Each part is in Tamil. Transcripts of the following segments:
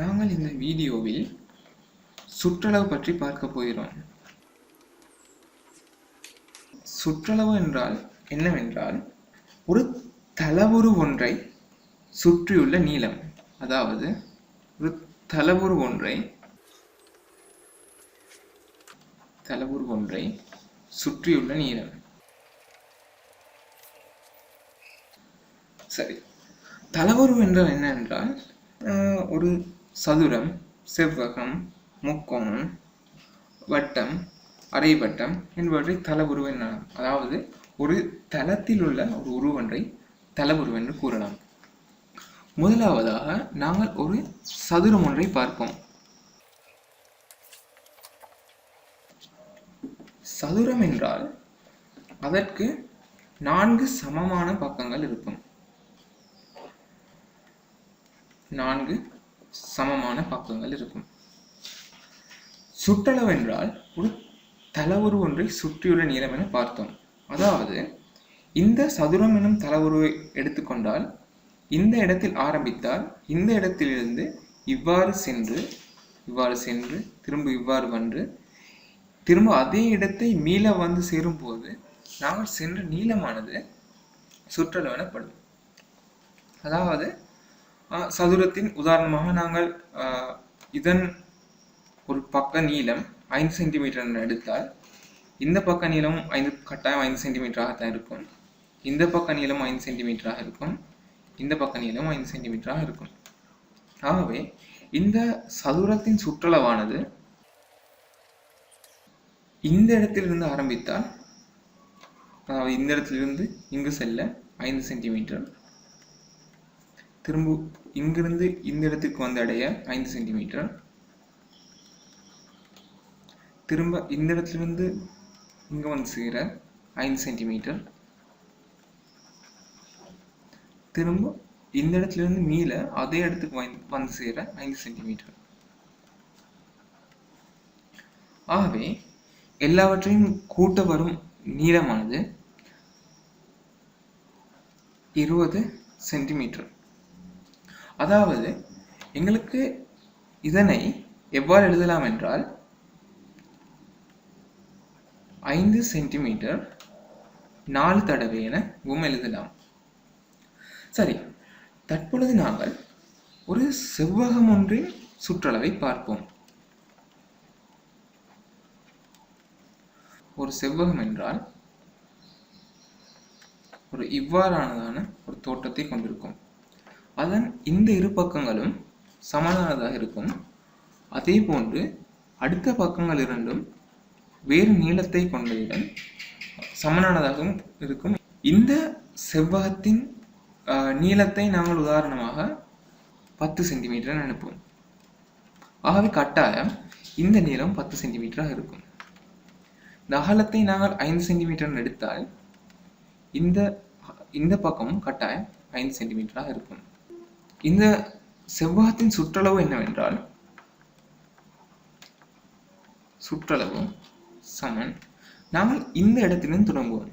நாங்கள் இந்த வீடியோவில் சுற்றளவு பற்றி பார்க்க போகிறோம். சுற்றளவு என்றால் என்னவென்றால் ஒரு தளவுரு ஒன்றை சுற்றியுள்ள நீளம் அதாவது ஒரு தளவுரு ஒன்றை தளவுரு ஒன்றை சுற்றியுள்ள நீளம். சரி. தளவுரு என்றால் என்ன என்றால் ஒரு சதுரம் செவ்வகம் முக்கோணம் வட்டம் அரைவட்டம் என்பவற்றை தளவுரு எனலாம் அதாவது ஒரு தளத்தில் உள்ள ஒரு உருவொன்றை தளவுரு என்று கூறலாம். முதலாவதாக நாங்கள் ஒரு சதுரம் ஒன்றை பார்ப்போம். சதுரம் என்றால் அதற்கு நான்கு சமமான பக்கங்கள் இருக்கும். நான்கு சமமான பக்கங்கள் இருக்கும். சுற்றளவு என்றால் ஒரு தளவுரு ஒன்றை சுற்றியுள்ள நீளம் என பார்த்தோம். அதாவது இந்த சதுரம் எனும் தளவுருவை எடுத்துக்கொண்டால் இந்த இடத்தில் ஆரம்பித்தால் இந்த இடத்திலிருந்து இவ்வாறு சென்று இவ்வாறு சென்று திரும்ப இவ்வாறு வந்து திரும்ப அதே இடத்தை மீள வந்து சேரும்போது நாங்கள் சென்ற நீளமானது சுற்றளவு எனப்படும். அதாவது சதுரத்தின் உதாரணமாக நாங்கள் இதன் ஒரு பக்க நீளம் ஐந்து சென்டிமீட்டர் என்று எடுத்தால் இந்த பக்க நீளம் ஐந்து கட்டாயம் ஐந்து சென்டிமீட்டராகத்தான் இருக்கும். இந்த பக்க நீளம் ஐந்து சென்டிமீட்டராக இருக்கும். இந்த பக்க நீளம் ஐந்து சென்டிமீட்டராக இருக்கும். ஆகவே இந்த சதுரத்தின் சுற்றளவானது இந்த இடத்திலிருந்து ஆரம்பித்தால் அதாவது இந்த இடத்திலிருந்து இங்கு செல்ல ஐந்து சென்டிமீட்டர் திரும்ப இங்கிருந்து இந்த இடத்துக்கு வந்து அடைய ஐந்து சென்டிமீட்டர் திரும்ப இந்த இடத்துலேருந்து இங்கே வந்து சேர ஐந்து சென்டிமீட்டர் திரும்ப இந்த இடத்துலேருந்து மீள அதே இடத்துக்கு வந்து சேர ஐந்து சென்டிமீட்டர் ஆகவே எல்லாவற்றையும் கூட்ட வரும் நீளமானது இருபது சென்டிமீட்டர் அதாவது எங்களுக்கு இதனை எவ்வாறு எழுதலாம் என்றால் ஐந்து சென்டிமீட்டர் நாலு தடவை என எழுதலாம். சரி தற்பொழுது நாங்கள் ஒரு செவ்வகம் ஒன்றின் சுற்றளவை பார்ப்போம். ஒரு செவ்வகம் என்றால் ஒரு இவ்வாறானதான ஒரு தோற்றத்தை கொண்டிருக்கும். அதன் இந்த இரு பக்கங்களும் சமனானதாக இருக்கும். அதே போன்று அடுத்த பக்கங்கள் இரண்டும் வேறு நீளத்தை கொண்டதுடன் சமனானதாகவும் இருக்கும். இந்த செவ்வகத்தின் நீளத்தை நாங்கள் உதாரணமாக பத்து சென்டிமீட்டர் நினைப்போம். ஆகவே கட்டாயம் இந்த நீளம் பத்து சென்டிமீட்டராக இருக்கும். இந்த அகலத்தை நாங்கள் ஐந்து சென்டிமீட்டர் எடுத்தால் இந்த இந்த பக்கமும் கட்டாயம் ஐந்து சென்டிமீட்டராக இருக்கும். இந்த செவ்வகத்தின் சுற்றளவு என்னவென்றால் சுற்றளவு சமன். நாங்கள் இந்த இடத்திலிருந்து தொடங்குவோம்.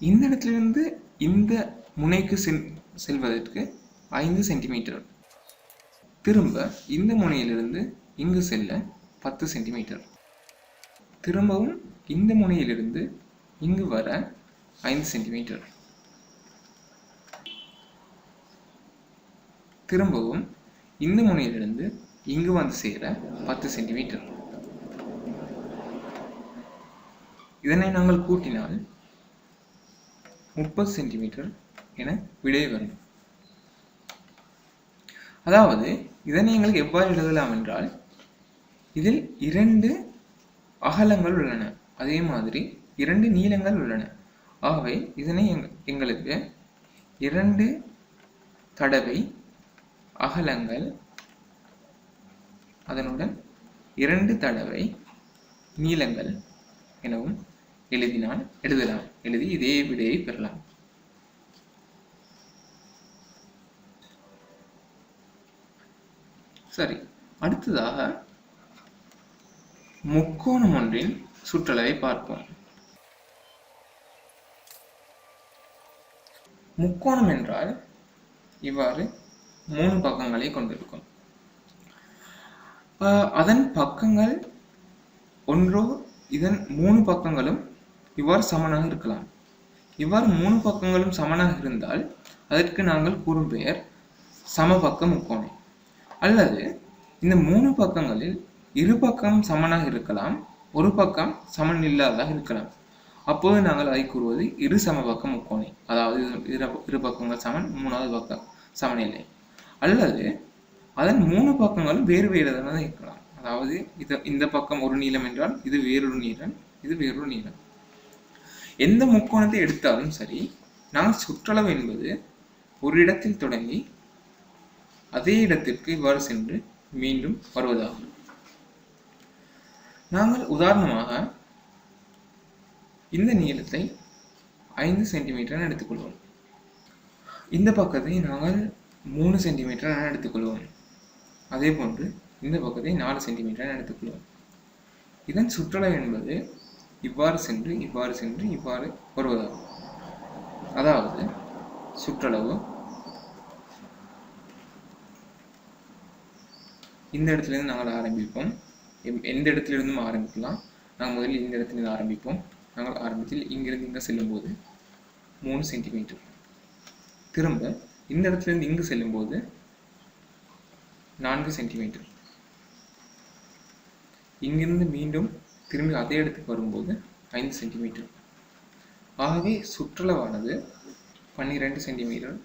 இந்த இடத்திலிருந்து இந்த முனைக்கு செல் செல்வதற்கு ஐந்து சென்டிமீட்டர். திரும்ப இந்த முனையிலிருந்து இங்கு செல்ல பத்து சென்டிமீட்டர். திரும்பவும் இந்த முனையிலிருந்து இங்கு வர ஐந்து சென்டிமீட்டர். திரும்பவும் இந்த முனையிலிருந்து இங்கு வந்து சேர பத்து சென்டிமீட்டர். இதனை நாங்கள் கூட்டினால் முப்பது சென்டிமீட்டர் என விடை வரும். அதாவது இதனை எங்களுக்கு எவ்வாறு எழுதலாம் என்றால் இதில் இரண்டு அகலங்கள் உள்ளன. அதே மாதிரி இரண்டு நீளங்கள் உள்ளன. ஆகவே இதனை எங்களுக்கு இரண்டு தடவை அகலங்கள். அதனுடன் இரண்டு தடவை நீளங்கள் எனவும் எழுதினால் எழுதலாம். எழுதி இதே விடையை பெறலாம். சரி அடுத்ததாக முக்கோணம் ஒன்றின் சுற்றளவை பார்ப்போம். முக்கோணம் என்றால் இவ்வாறு மூணு பக்கங்களை கொண்டிருக்கும். அதன் பக்கங்கள் ஒன்றோ இதன் மூணு பக்கங்களும் இவ்வாறு சமனாக இருக்கலாம். இவ்வாறு மூணு பக்கங்களும் சமனாக இருந்தால் அதற்கு நாங்கள் கூறும் பெயர் சமபக்க முக்கோணம் அல்லது இந்த மூணு பக்கங்களில் இரு பக்கம் சமனாக இருக்கலாம் ஒரு பக்கம் சமன் இல்லாததாக இருக்கலாம். அப்போது நாங்கள் அதை கூறுவது இரு சமபக்க முக்கோணி. அதாவது இரு இரு பக்கங்கள் சமன் மூணாவது பக்கம் சமநிலை. அல்லது அதன் மூணு பக்கங்களும் வேறு வேறுதாக இருக்கலாம். அதாவது இது இந்த பக்கம் ஒரு நீளம் என்றால் இது வேறொரு நீளம் இது வேறொரு நீளம். எந்த முக்கோணத்தை எடுத்தாலும் சரி நாங்கள் சுற்றளவு என்பது ஒரு இடத்தில் தொடங்கி அதே இடத்திற்கு இவ்வாறு சென்று மீண்டும் வருவதாகும். நாங்கள் உதாரணமாக இந்த நீளத்தை ஐந்து சென்டிமீட்டர் எடுத்துக்கொள்வோம். இந்த பக்கத்தை நாங்கள் மூணு சென்டிமீட்டர் என எடுத்துக்கொள்வோம் அதே போன்று இந்த பக்கத்தை நாலு சென்டிமீட்டர் என எடுத்துக்கொள்வோம் இதன் சுற்றளவு என்பது இவ்வாறு சென்று இவ்வாறு சென்று இவ்வாறு வருவதாகும். அதாவது சுற்றளவு இந்த இடத்துல இருந்து நாங்கள் ஆரம்பிப்போம். எம்- எந்த இடத்துலேருந்தும் ஆரம்பிக்கலாம். நாங்கள் முதலில் இந்த இடத்துல இருந்து ஆரம்பிப்போம். நாங்கள் ஆரம்பத்தில் இங்கிருந்து இங்கே செல்லும்போது மூணு சென்டிமீட்டர் திரும்ப இந்த இடத்துல இருந்து இங்கு செல்லும்போது நான்கு சென்டிமீட்டர் இங்கிருந்து மீண்டும் திரும்பி அதே இடத்துக்கு வரும்போது ஐந்து சென்டிமீட்டர் ஆகவே சுற்றளவானது பன்னிரெண்டு சென்டிமீட்டர்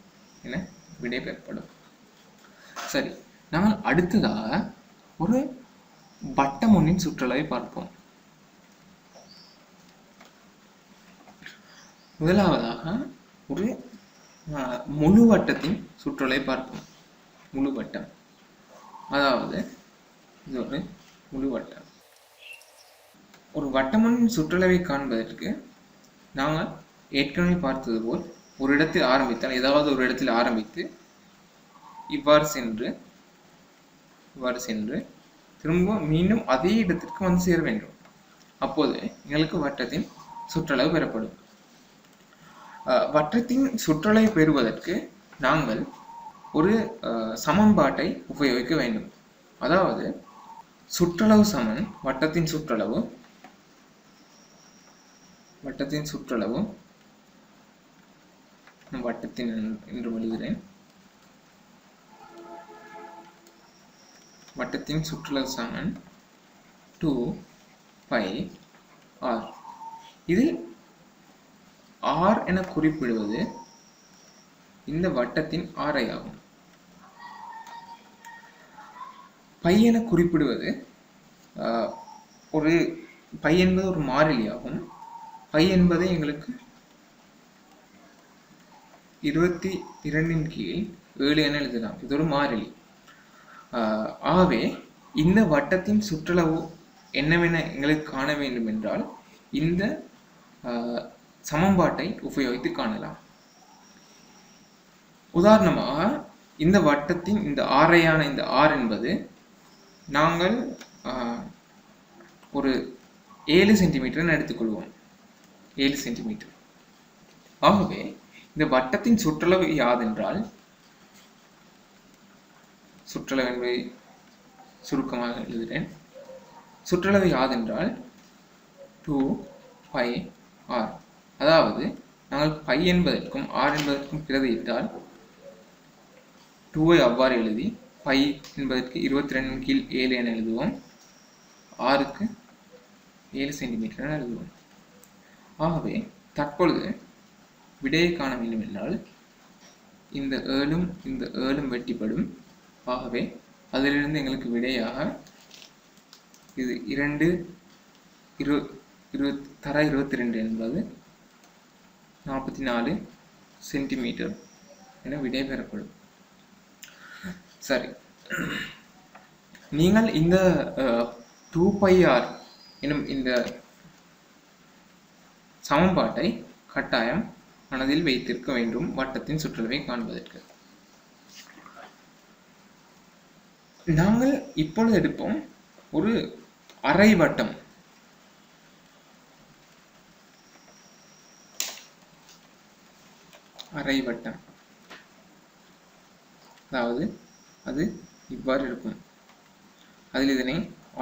என விடை பெறப்படும் சரி நாம் அடுத்ததாக ஒரு வட்டம் ஒன்றின் சுற்றளவை பார்ப்போம். முதலாவதாக ஒரு முழு வட்டத்தின் சுற்றலை பார்ப்போம். முழு வட்டம். அதாவது இது ஒரு முழு வட்டம். ஒரு வட்டமொன்றின் சுற்றளவை காண்பதற்கு நாங்கள் ஏற்கனவே பார்த்தது போல் ஒரு இடத்தில் ஆரம்பித்தால் ஏதாவது ஒரு இடத்தில் ஆரம்பித்து இவ்வாறு சென்று இவ்வாறு சென்று திரும்ப மீண்டும் அதே இடத்திற்கு வந்து சேர வேண்டும். அப்போது எங்களுக்கு வட்டத்தின் சுற்றளவு பெறப்படும். வட்டத்தின் சுற்றலை பெறுவதற்கு நாங்கள் ஒரு சமன்பாட்டை உபயோகிக்க வேண்டும். அதாவது சுற்றளவு சமன் வட்டத்தின் சுற்றளவு வட்டத்தின் சுற்றளவு நான் வட்டத்தின் என்று எழுதுகிறேன். வட்டத்தின் சுற்றளவு சமன் டூ பை ஆர் இதில் ஆர் என குறிப்பிடுவது இந்த வட்டத்தின் ஆரை ஆகும். பை என குறிப்பிடுவது ஒரு பை என்பது ஒரு மாறிலி ஆகும் பை என்பது எங்களுக்கு இருபத்தி இரண்டின் கீழ் ஏழு என எழுதலாம். இது ஒரு மாறிலி. ஆஹ், ஆகவே இந்த வட்டத்தின் சுற்றளவு என்னவென எங்களுக்கு காண வேண்டும் என்றால் இந்த ஆஹ், சமன்பாட்டை உபயோகித்து காணலாம். உதாரணமாக இந்த வட்டத்தின் இந்த ஆரையான இந்த ஆர் என்பது நாங்கள் ஒரு ஏழு சென்டிமீட்டர்னு எடுத்துக்கொள்வோம். ஏழு சென்டிமீட்டர். ஆகவே இந்த வட்டத்தின் சுற்றளவு யாதென்றால் சுற்றளவு என்பதை சுருக்கமாக எழுதுகிறேன். சுற்றளவு யாதென்றால் டூ பை ஆர் அதாவது நாங்கள் பை என்பதற்கும் ஆர் என்பதற்கும் பிரதியிட்டால் டூவை அவ்வாறு எழுதி பை என்பதற்கு இருபத்தி ரெண்டு கீழ் ஏழு என எழுதுவோம். ஆறுக்கு ஏழு சென்டிமீட்டர் என எழுதுவோம். ஆகவே தற்பொழுது விடையை காண வேண்டும் என்றால் இந்த ஏழும் இந்த ஏழும் வெட்டிப்படும். ஆகவே அதிலிருந்து எங்களுக்கு விடையாக இது இரண்டு இரு இருபத் தர இருபத்தி ரெண்டு என்பது நாற்பத்தி நாலு சென்டிமீட்டர் என விடை பெறப்படும் சரி. நீங்கள் இந்த டூ பை ஆர் எனும் இந்த சமன்பாட்டை கட்டாயம் மனதில் வைத்திருக்க வேண்டும் வட்டத்தின் சுற்றுலவை காண்பதற்கு. நாங்கள் இப்பொழுது எடுப்போம் ஒரு அரை வட்டம். அரை வட்டம் அதாவது அது இவ்வாறு இருக்கும். அதில் இதனை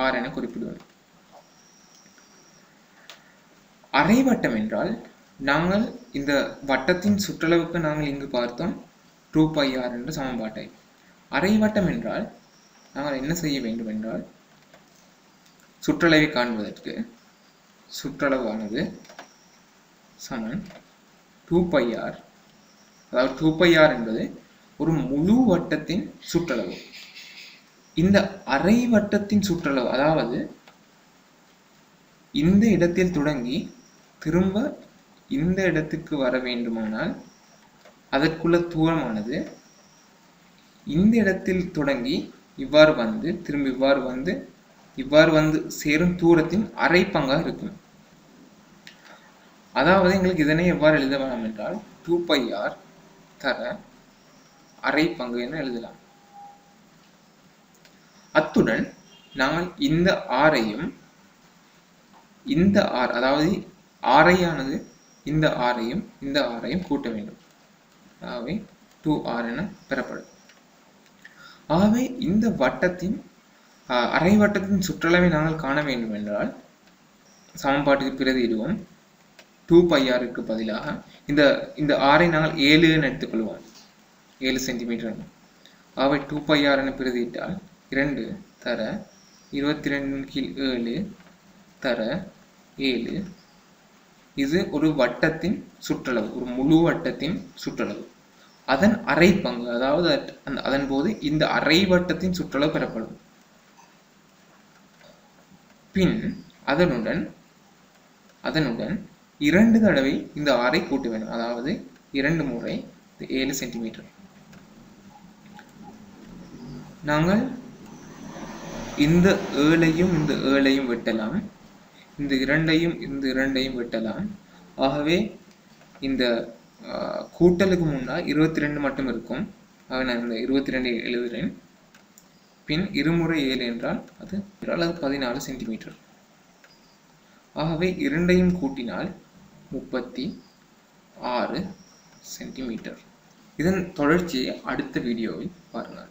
ஆர் என குறிப்பிடுவோம் அரைவட்டம் என்றால் நாங்கள் இந்த வட்டத்தின் சுற்றளவுக்கு நாங்கள் இங்கு பார்த்தோம். டூ பை ஆர் என்ற சமன்பாட்டை. அரைவட்டம் என்றால் நாங்கள் என்ன செய்ய வேண்டும் என்றால் சுற்றளவை காண்பதற்கு சுற்றளவானது சமன் டூ பை ஆர் அதாவது டூ பை ஆர் என்பது ஒரு முழு வட்டத்தின் சுற்றளவு. இந்த அரை வட்டத்தின் சுற்றளவு அதாவது இந்த இடத்தில் தொடங்கி திரும்ப இந்த இடத்துக்கு வர வேண்டுமானால் அதற்குள்ள தூரமானது இந்த இடத்தில் தொடங்கி இவ்வாறு வந்து திரும்ப இவ்வாறு வந்து இவ்வாறு வந்து சேரும் தூரத்தின் அரை பங்காக இருக்கும். அதாவது எங்களுக்கு இதனை எவ்வாறு எழுத வேண்டாம் என்றால் டூ பை ஆர் தர அரை பங்கு என எழுதலாம். அத்துடன் நாங்கள் இந்த ஆரையும் இந்த ஆர் அதாவது ஆரையானது இந்த ஆரையும் இந்த ஆரையும் கூட்ட வேண்டும். ஆகவே டூ ஆர் என பெறப்படும். ஆகவே இந்த வட்டத்தின் அரை வட்டத்தின் சுற்றளவை நாங்கள் காண வேண்டும் என்றால் சமன்பாட்டுக்கு பிரதியிடுவோம் டூ பையாருக்கு பதிலாக இந்த இந்த ஆரை நாங்கள் ஏழு எடுத்துக்கொள்வோம். ஏழு சென்டிமீட்டர் அவை டூ பையார் என பிரதியிட்டால் இரண்டு தர இருபத்தி ரெண்டு கீழ் ஏழு தர ஏழு. இது ஒரு வட்டத்தின் சுற்றளவு ஒரு முழு வட்டத்தின் சுற்றளவு. அதன் அரை பங்கு அதாவது அதன் போது இந்த அரை வட்டத்தின் சுற்றளவு பெறப்படும். பின் அதனுடன் அதனுடன் இரண்டு தடவை இந்த ஆறை கூட்ட வேண்டும். அதாவது இரண்டு முறை ஏழு சென்டிமீட்டர் நாங்கள் இந்த ஏழையும் இந்த ஏழையும் வெட்டலாம். இந்த இரண்டையும் இந்த இரண்டையும் வெட்டலாம். ஆகவே இந்த கூட்டலுக்கு முன்னால் இருபத்தி ரெண்டு மட்டும் இருக்கும். ஆக நான் இந்த இருபத்தி ரெண்டு எழுதுகிறேன். பின் இருமுறை ஏழு என்றால் அது என்றால் அது பதினாலு சென்டிமீட்டர் ஆகவே இரண்டையும் கூட்டினால் முப்பத்தி ஆறு சென்டிமீட்டர். இதன் தொடர்ச்சியை அடுத்த வீடியோவில் பாருங்கள்.